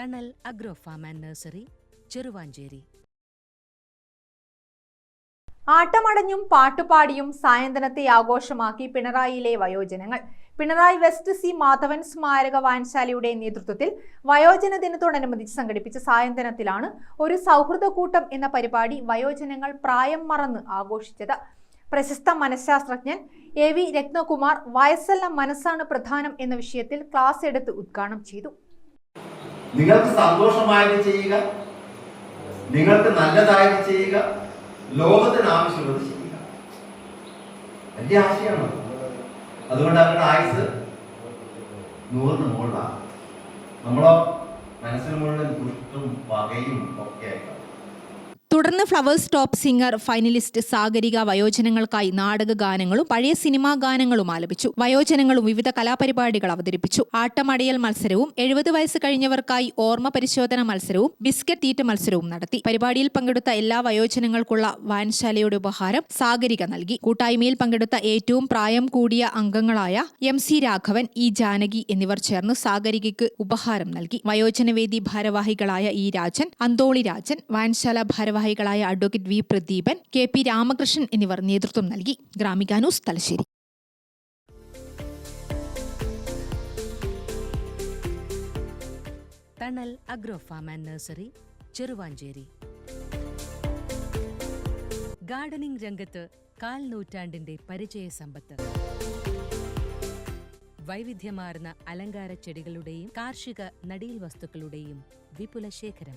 Thanal agro farm and nursery Cheruvanchery. ആട്ടമടഞ്ഞും പാട്ടുപാടിയും സായന്തനത്തെ ആഘോഷമാക്കി പിണറായിയിലെ വയോജനങ്ങൾ. പിണറായി വെസ്റ്റ് സി മാധവൻ സ്മാരക വായനശാലയുടെ നേതൃത്വത്തിൽ വയോജന ദിനത്തോടനുബന്ധിച്ച് സംഘടിപ്പിച്ച സായന്തനത്തിലാണ് ഒരു സൗഹൃദ കൂട്ടം എന്ന പരിപാടി വയോജനങ്ങൾ പ്രായം മറന്ന് ആഘോഷിച്ചത്. പ്രശസ്ത മനഃശാസ്ത്രജ്ഞൻ എ വി രത്നകുമാർ വയസ്സല്ല മനസ്സാണ് പ്രധാനം എന്ന വിഷയത്തിൽ ക്ലാസ് എടുത്ത് ഉദ്ഘാടനം ചെയ്തു. നിങ്ങൾക്ക് സന്തോഷമായത് ചെയ്യുക നിങ്ങൾക്ക് നല്ലതായത് ചെയ്യുക ലോകത്തിന് ആവശ്യമുള്ളത് ചെയ്യുക. വലിയ ആശയമാണ്. അതുകൊണ്ട് അവരുടെ ആയുസ് നൂറിന് മുകളിലാണ്. നമ്മളോ മനസ്സിന് മുഴുവൻ ദുഷ്ടവും പകയും ഒക്കെ ആയിട്ടാണ്. തുടർന്ന് Flowers top singer finalist Sagarika വയോജനങ്ങൾക്കായി നാടക ഗാനങ്ങളും പഴയ സിനിമാ ഗാനങ്ങളും ആലപിച്ചു. വയോജനങ്ങളും വിവിധ കലാപരിപാടികൾ അവതരിപ്പിച്ചു. ആട്ടമടയൽ മത്സരവും എഴുപത് വയസ്സ് കഴിഞ്ഞവർക്കായി ഓർമ്മ പരിശോധന മത്സരവും ബിസ്ക്കറ്റ് തീറ്റ മത്സരവും നടത്തി. പരിപാടിയിൽ പങ്കെടുത്ത എല്ലാ വയോജനങ്ങൾക്കുള്ള വായനശാലയുടെ ഉപഹാരം സാഗരിക നൽകി. കൂട്ടായ്മയിൽ പങ്കെടുത്ത ഏറ്റവും പ്രായം കൂടിയ അംഗങ്ങളായ M C Raghavan E Janaki എന്നിവർ ചേർന്ന് സാഗരികയ്ക്ക് ഉപഹാരം നൽകി. വയോജനവേദി ഭാരവാഹികളായ ഇ രാജൻ അന്തോളി രാജൻ വായനശാല ഭാരവാഹികളായ advocate V Pradeepan K P Ramakrishnan എന്നിവർ നേതൃത്വം നൽകി. ഗ്രാമികാനൂസ് Thalassery. Thanal agro and nursery Cheruvanchery. Gardening രംഗത്ത് കാൽ നൂറ്റാണ്ടിന്റെ പരിചയ സമ്പത്ത്. വൈവിധ്യമാർന്ന അലങ്കാര ചെടികളുടെയും കാർഷിക നടീൽ വസ്തുക്കളുടെയും വിപുല ശേഖരം